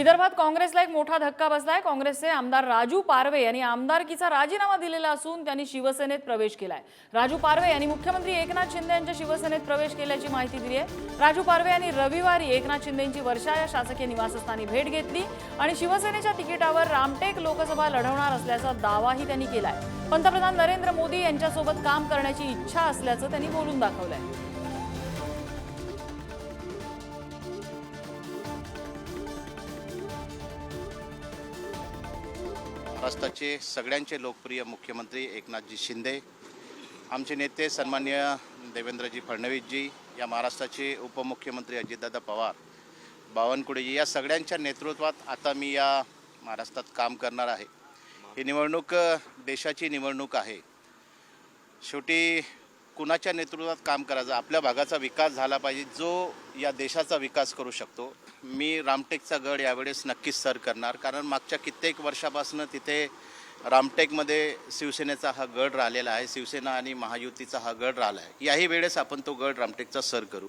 विदर्भात काँग्रेसला एक मोठा धक्का बसलाय. काँग्रेसचे आमदार राजू पारवे यांनी आमदारकीचा राजीनामा दिलेला असून त्यांनी शिवसेनेत प्रवेश केलाय. राजू पारवे यांनी मुख्यमंत्री एकनाथ शिंदे यांच्या शिवसेनेत प्रवेश केल्याची माहिती दिली आहे. राजू पारवे यांनी रविवारी एकनाथ शिंदेंची वर्षा या शासकीय निवासस्थानी भेट घेतली आणि शिवसेनेच्या तिकिटावर रामटेक लोकसभा लढवणार असल्याचा दावाही त्यांनी केलाय. पंतप्रधान नरेंद्र मोदी यांच्यासोबत काम करण्याची इच्छा असल्याचं त्यांनी बोलून दाखवलंय. महाराष्ट्राचे सगळ्यांचे लोकप्रिय मुख्यमंत्री एकनाथजी शिंदे आमचे नेते सन्मान्य देवेंद्रजी फडणवीसजी या महाराष्ट्राचे उपमुख्यमंत्री अजितदादा पवार बावनकुळेजी या सगळ्यांच्या नेतृत्वात आता मी या महाराष्ट्रात काम करणार आहे. ही निवडणूक देशाची निवडणूक आहे. शेवटी कुणाच्या नेतृत्वात काम करायचं? आपल्या भागाचा विकास झाला पाहिजे जो या देशाचा विकास करू शकतो. मी रामटेकचा गड यावेळेस नक्कीच सर करणार कारण मागच्या कित्येक वर्षापासून तिथे रामटेकमध्ये शिवसेनेचा हा गड राहिलेला आहे शिवसेना आणि महायुतीचा हा गड राहिला आहे. याही वेळेस आपण तो गड रामटेकचा सर करू.